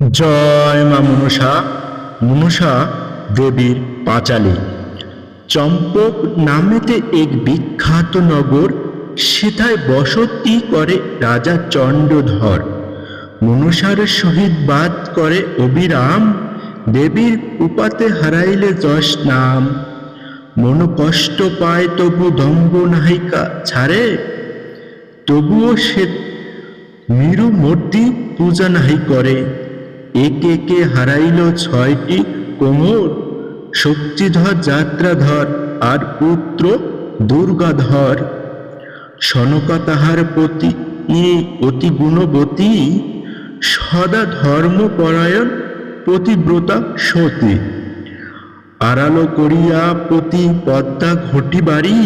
জয় মা মনসা মনসা দেবীর পাঁচালী। চম্পক নামেতে এক বিখ্যাত নগর, সেথায় বসতি করে রাজা চণ্ডধর। মনসার সহিত বাদ করে অবিরাম, দেবীর উপাতে হারাইলে যশ নাম মন কষ্ট পায় তবু দম্ব নাহিকা ছাড়ে। তবুও সে মিরু মূর্তি পূজা নাহি করে। একে কে হারাইল ছয়টি কোমর? শক্তিধর যাত্রাধর আর পুত্র দুর্গাধর। সনকা তাহার প্রতি অতি গুণবতী। সদা ধর্মপরায়ণ প্রতিব্রতা সতী। আড়ালো করিয়া প্রতি পদ্মা ঘটি বাড়ি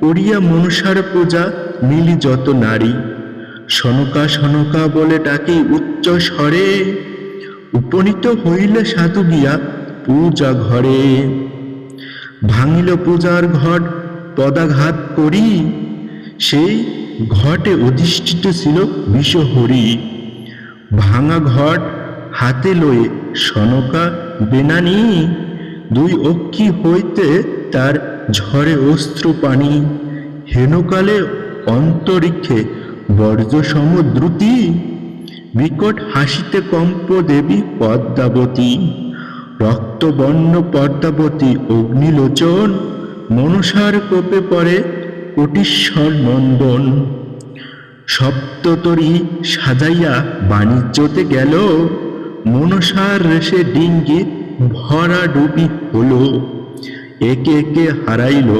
করিয়া মনসার পূজা মিলি যত নারী। সনকা সনকা বলে ডাকি উচ্চ স্বরে। উপনীত হইলে সাধু গিয়া পূজা ঘরে। ভাঙিল পূজার ঘট, পদাঘাত করি, সেই ঘটে অধিষ্ঠিত ছিল বিষহরি। ভাঙা ঘট, হাতে লয়ে সনকা, বেনানি, দুই অক্ষি হইতে তার ঝরে অস্ত্র পানি। হেনকালে অন্তরিক্ষে বর্জ্য সমুদ্রুতি বিকট হাসিতে কম্প দেবী পদ্মাবতী, রক্তবর্ণ পদ্মাবতী অগ্নিলোচন, মনসার কোপে পড়ে কোটিশ্বর নন্দন। সপ্ততরী সাজাইয়া বাণিজ্যতে গেল, মনসার রেশে ডিঙ্গি ভরা ডুবি হলো। একে একে হারাইল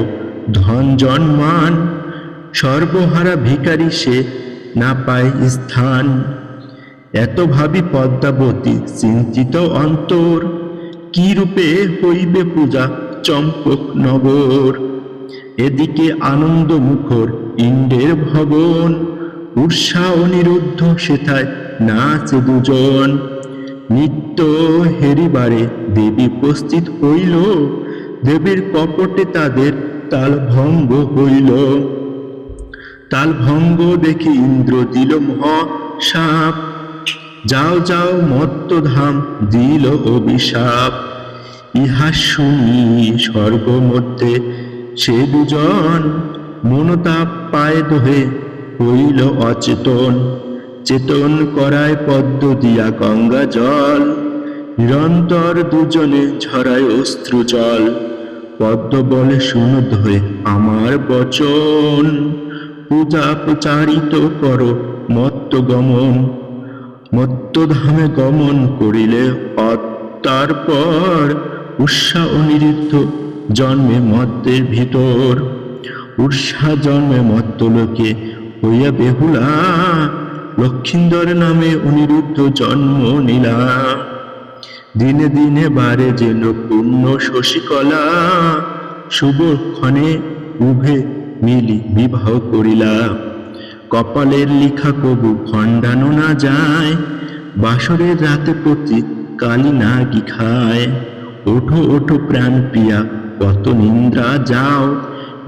ধন জন্মান, সর্বহারা ভিখারি সে না পায় স্থান। এত ভাবি পদ্মাবতী, চিন্তিত অন্তর। কি রূপে হইবে পূজা চম্পক নগর? এদিকে আনন্দ মুখর ইন্দ্রের ভবন। উৎসাহ অনিরুদ্ধ সেথায় নাচে দুজন। নিত্য হেরিবারে দেবী উপস্থিত হইল। দেবীর কপটে তাদের তাল ভঙ্গ হইল। তাল ভঙ্গ দেখে ইন্দ্র দিল মহ সাপ। যাও যাও, মত্তধাম, দিল অভিশাপ ইহা শুনি স্বর্গ মধ্যে সে দুজন। মনতাপ পায় দোহে, হইল অচেতন। চেতন করায় পদ্ম দিয়া গঙ্গা জল। নিরন্তর দুজনে ঝরায় অশ্রু জল। পদ্ম বলে, শুনো ধরে আমার বচন। পূজা প্রচারিত করো মত্ত গমন মত্তধামে গমন করিলে তারপর উৎসাহ অনিরুদ্ধ জন্মে মত্তের ভিতর। উৎসাহ জন্মে মত্ত লোকে হইয়া বেহুলা, লক্ষিন্দর নামে অনিরুদ্ধ জন্ম নিলা। দিনে দিনে বারে যেন পূর্ণ শশীকলা, শুভ ক্ষণে উভে মিলি বিবাহ করিলা। কপালের লিখা কবু খণ্ডানো না যায়, বাসরের রাতে প্রতি কালী না কি খায়। ওঠো ওঠো প্রাণ প্রিয়া কত নিন্দ্রা যাও,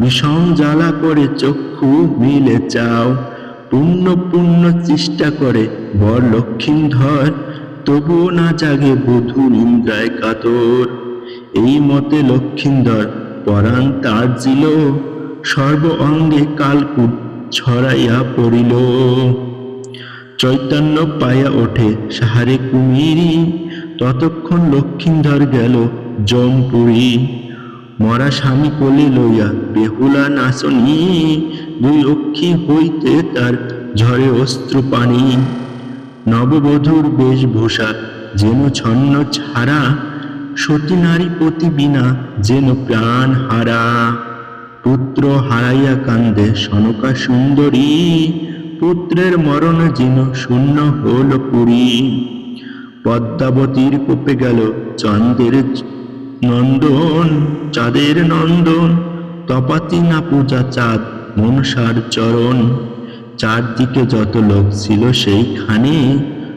বিষম জ্বালা করে চক্ষু মিলে চাও। পুণ্য পুণ্য চেষ্টা করে বর লক্ষিন্ধর তবুও না জাগে বধূ নিন্দ্রায় কাতর। এই মতে লক্ষিন্দর পরাণ তার জিল, সর্ব অঙ্গে কালকুট ছড়াইয়া পড়িল। চৈতন্য পায়া ওঠে সাহারে কুমিরি। ততক্ষণ লক্ষিন্দর গেল জমপুরি মরা স্বামী কোলে লইয়া বেহুলা নাচনি। দুই অক্ষী হইতে তার ঝরে অস্ত্র পানি। নববধূর বেশভূষা যেন ছন্ন ছাড়া। সতী নারী পতি বিনা যেন প্রাণ হারা। পুত্র হারাইয়া কান্দে, সনকা সুন্দরী, পুত্রের মরণ যেন শূন্য হল পুরী। পদ্মাবতীর কোপে গেল চন্দ্রের নন্দন, চাঁদের নন্দন, তপাতি না পূজা চাঁদ, মনসার চরণ। চারদিকে যত লোক ছিল সেইখানে,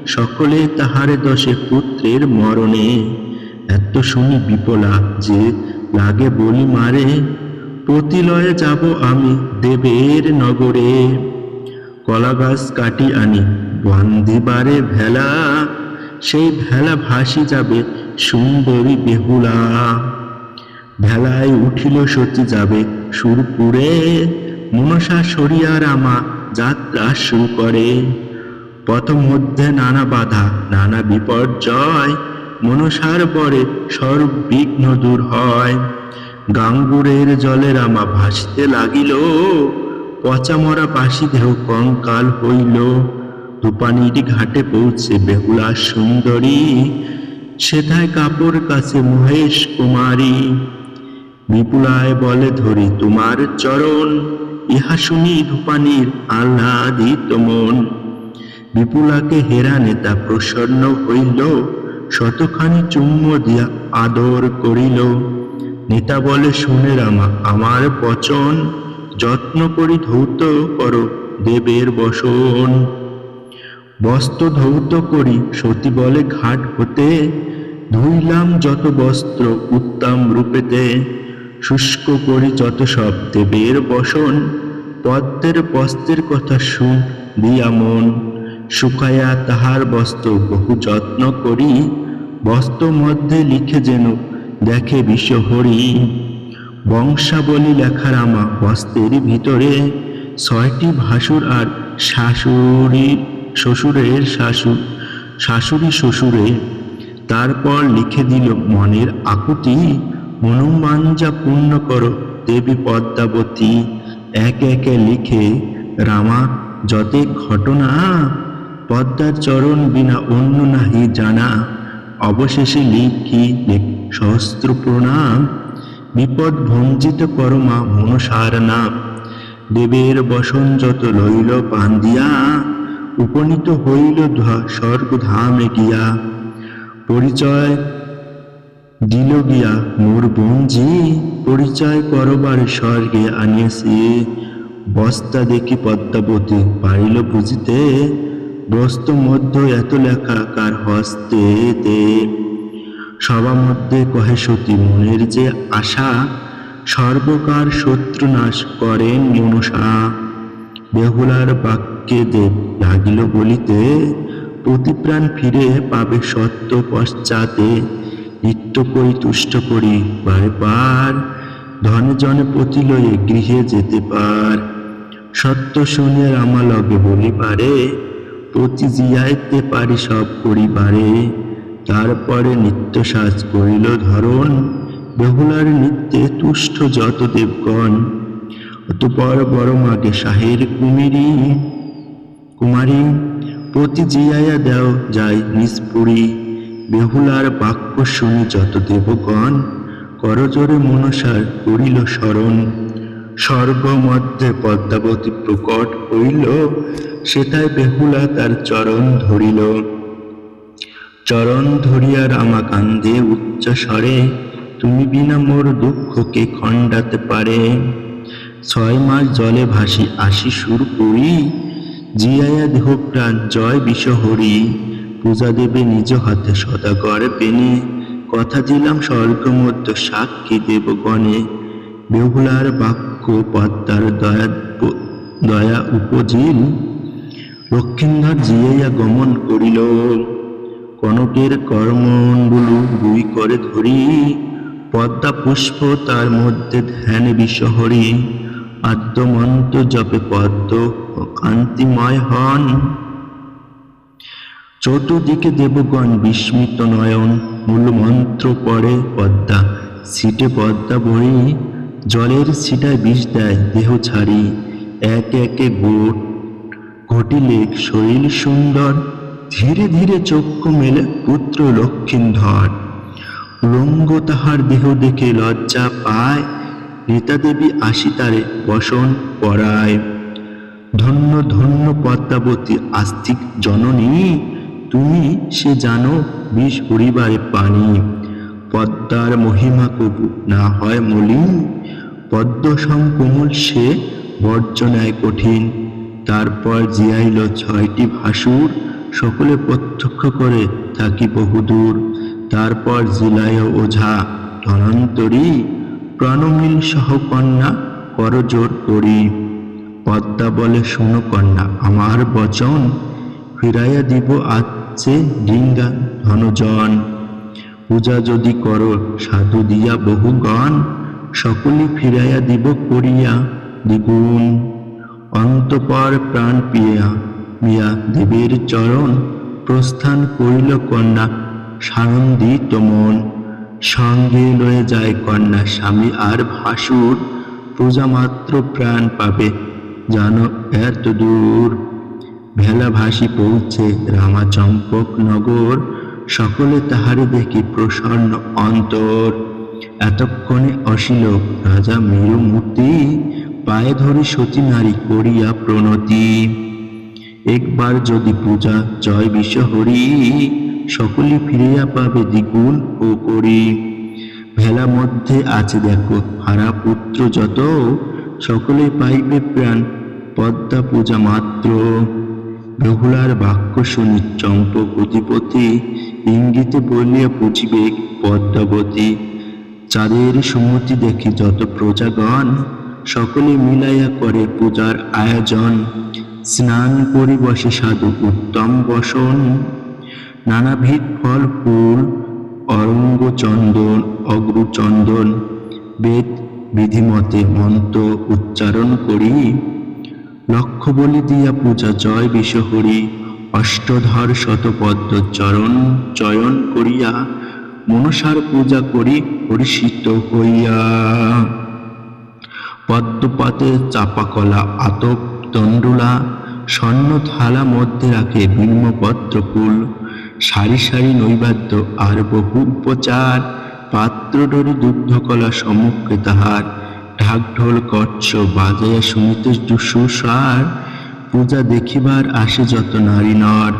সকলে তাহারে দশে পুত্রের মরণে। এত শুনি বিপলা যে লাগে বলি মারে পতিলয়ে যাব আমি দেবের নগরে। কলা গাছ কাটি আনি বান্ধিবারে ভেলা, সেই ভেলা ভাসি যাবে সুন্দরী বেহুলা। ভেলায় উঠিল সতী যাবে সুরপুরে, মনসা সরিয়া রামা যাত্রা শুরু করে। পথ মধ্যে নানা বাধা, নানা বিপর্যয়, মনসার পরে সর্ববিঘ্ন দূর হয়। গাঙ্গুরের জলে রামা ভাসিতে লাগিল পচা মরা বাসি দেহ কঙ্কাল হইল। তুপানির ঘাটে পৌঁছে বেহুলা সুন্দরী, সেথায় কাপড় কাছে মহেশ কুমারী। বিপুলায় বলে ধরি, তোমার চরণ, ইহা শুনি ধূপানির আহ্লাদিত মন। বিপুলাকে হেরা নেতা প্রসন্ন হইল, শতখানি চুম্ব দিয়া আদর করিল। নেতা বলে, শুনে রামা, আমার বচন যত্ন করি ধৌত করো দেবের বসন। বস্ত্র ধৌত করি, সতী বলে, ঘাট হতে ধুইলাম যত বস্ত্র উত্তম রূপেতে। শুষ্ক করি যত সব দেবের বসন। পদ্মের বস্ত্রের কথা শুন, দিয়া মন। শুকায়া তাহার বস্ত্র বহু যত্ন করি। বস্ত্র মধ্যে লিখে যেন দেখে বিশ্বহরি। বংশাবলী লেখার আমা বস্ত্রের ভিতরে ছয়টি ভাসুর আর শাশুড়ি শ্বশুরের শাশুর শাশুড়ি শ্বশুরে তারপর লিখে দিল, মনের আকুতি, হনুমানজা পূর্ণ করো, দেবী পদ্মাবতী। এক একে লিখে, রামা, যতে ঘটনা, পদ্মার চরণ বিনা অন্য নাহি জানা। অবশেষে লিখি সহস্র প্রণাম বিপদ ভঞ্জিত করমা মনসার নাম দেবের বসন যত লইল পান্দিয়া উপনীত হইল স্বর্গধামে গিয়া। পরিচয় দিল গিয়া মোর বঞ্জি, পরিচয় করবার স্বর্গে আনিয়েছি। বস্তা দেখি পদ্মাবতী পারিল বুঝিতে বস্ত মধ্য এত লেখা কার হস্তে সভা মধ্যে কহে সতী, মনের যে আশা, সর্বকার শত্রু নাশ করেন মনসা। বেহুলার বাক্যে দেব লাগিল বলিতে, প্রতিপ্রাণ ফিরে পাবে সত্য পশ্চাতে। নিত্য করি তুষ্ট করি বারে পার ধনে জনে পতি লয়ে গৃহে যেতে পার। সত্য শুনে রামা লগে বলি পারে প্রতি জিয়াইতে পারি সব করিবারে তারপরে নিত্য সাজ করিল ধরন বেহুলার নিত্যে তুষ্ট যত দেবগণ। অতপর বড় মাগে শাহের কুমিরি, কুমারী, প্রতি জিয়াইয়া দেও যায় নিষ্পুরী। বেহুলার বাক্য শুনি যত দেবগণ করজোরে মনসার করিল স্মরণ। স্বর্গমধ্যে পদ্মাবতী প্রকট হইল সেটাই বেহুলা তার চরণ ধরিল। চরণ ধরিয়া রামা কান্দে উচ্চ স্বরে, তুমি বিনা মোর দুঃখকে খণ্ডাতে পারে। ছয় মাস জলে ভাসি, আসি সুর করি জিয়ায়া দেহ প্রাণ, জয় বিষহরি পূজা দেবে নিজ হাতে সদা সদাগর পেনে। কথা দিলাম স্বর্গ মধ্য সাক্ষী দেব গণে বেহুলার বাক্য পদ্মার দয়া দয়া উপজিল। লক্ষিন্দর জিয়াইয়া গমন করিল। কনকের কর্মণ্ডুলু দুই করে ধরি, পদ্মা পুষ্প তার মধ্যে ধ্যান বিশহরি। আদ্যমন্ত জপে পদ্ম কান্তিময় হন। চতুর্দিকে দেবগণ বিস্মিত নয়ন, মূল মন্ত্র পড়ে পদ্মা সিটে পদ্মা বই। জলের ছিটায় বিষ দেয় দেহ ছাড়ি, এক একে গোট, ঘটিলে শরীর সুন্দর। ধীরে ধীরে চক্ষু মেলে পুত্র লক্ষিন্ধর রঙ্গ তাহার দেহ দেখে লজ্জা পায় রীতা দেবী আসি তারে বসন পড়ায় ধন্য ধন্য পদ্মাবতী আস্তিক জননী, তুমি সে জানো বিষ পরিবারে পানি। পদ্মার মহিমা কবু না হয় মলিন পদ্ম কোমল সে বর্জনায় কঠিন। তারপর জিয়াইল ছয়টি ভাসুর সকলে প্রত্যক্ষ করে থাকি বহুদূর। তারপর জিলায় ওঝা, ধনন্তরী, প্রণমিল সহ কন্যা, করজোর করি। পদ্মা বলে, শোনো কন্যা, আমার বচন, ফিরাইয়া দিব আছে ডিঙ্গা ধনজন। পূজা যদি করো, সাধু দিয়া বহুগণ, সকলে ফিরাইয়া দিব করিয়া দ্বিগুণ। অন্তপর প্রাণ পিয়া মিয়া দেবীর চরণ প্রস্থান করিল কন্যা সানন্দিত মন সঙ্গে লয়ে যায় কন্যা স্বামী আর ভাসুর পূজা মাত্র প্রাণ পাবে, জানো এত দূর। ভেলা ভাসি পৌঁছে রামাচম্পক নগর, সকলে তাহারে দেখি প্রসন্ন অন্তর। এতক্ষণে অশিলোক রাজা মেরুমূর্তি, পায়ে ধরে সতী নারী করিয়া প্রণতি। একবার যদি পূজা জয় বিশ্বহরি, সকলে ফিরিয়া পাবে দ্বিগুণ ও করি ভেলা মধ্যে আছে দেখো, হারা পুত্র যত, সকলে পাইবে প্রাণ, পদ্মা পূজা মাত্র। বেহুলার বাক্য শুনি চম্পক অধিপতি, ইঙ্গিতে বলিয়া বুঝিবে পদ্মাবতী। চাঁদের সুমতি দেখি যত প্রজাগণ, সকলে মিলাইয়া করে পূজার আয়োজন। স্নান করি বসে সাধু উত্তম বসন। নানাবিধ ফল, ফুল, অরঙ্গ চন্দন, অগ্রু বেদ, বিধিমতে মন্ত্র উচ্চারণ করি। লক্ষ্য বলি দিয়া পূজা জয় বিশ্বহরি অষ্টধর শতপদ্ম চরণ চয়ন করিয়া, মনসার পূজা করি পরিষিত হইয়া। পদ্মপাতে চাপাকলা, আতপ তণ্ডুলা স্বর্ণ থালা মধ্যে রাখে বিল্মপত্র ফুল সারি সারি নৈবাদ্য আর বহু উপচার পাত্র ডরি দুগ্ধকলা সম্মুখে তাহার ঢাক ঢোল কচ্ছ বাজাইয়া শুনিতে সুসার পূজা দেখিবার আসে যত নারী নর।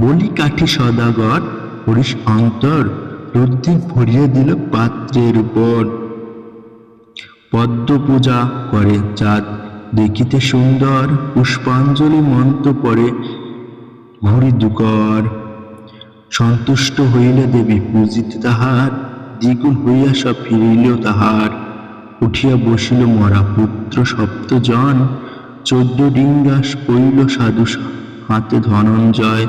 বলি কাঠি সদাগর, হরিশ অন্তর রুদ্ধি ভরিয়ে দিল পাত্রের উপর। পদ্ম পূজা করে চাঁদ দেখিতে সুন্দর পুষ্পাঞ্জলি মন্ত্র পরে ঘুরি দুকর। সন্তুষ্ট হইলে দেবী পূজিত তাহার, দ্বিগুণ হইয়া সব ফিরিল তাহার। উঠিয়া বসিল মরা পুত্র সপ্তজন। চোদ্দ ডিঙ্গাস কইল সাধু হাতে ধনঞ্জয়।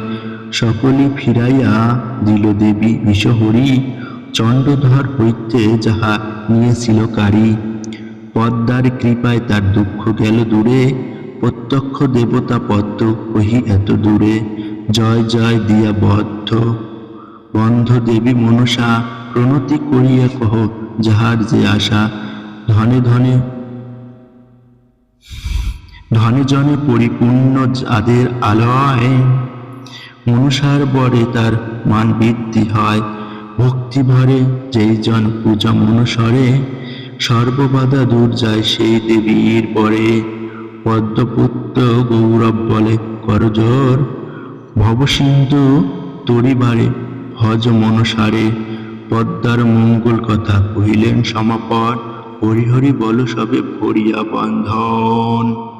সকলে ফিরাইয়া দিল দেবী বিষহরি। চণ্ডধর হইতে যাহা নিয়েছিল কারি। পদ্মার কৃপায় তার দুঃখ গেল দূরে, প্রত্যক্ষ দেবতা পদ্ম কহি এত দূরে, জয় জয় দিয়া বদ্ধ। বন্ধ দেবী মনসা, প্রণতি করিয়া কহ যাহার যে আশা। ধনে ধনে ধনে জনে পরিপূর্ণ যাদের আলয়, মনসার বরে তার মান বৃদ্ধি হয়। ভক্তি ভরে যেই জন পূজা মনসরে সর্ববাধা দূর যায় সেই দেবীর পরে। পদ্মপুত্র গৌরব বলে করজোর ভবসিন্ধু তরিবারে হজ মনসারে। পদ্মার মঙ্গল কথা কহিলেন সমাপর হরিহরি বল, সবে ভরিয়া বন্ধন।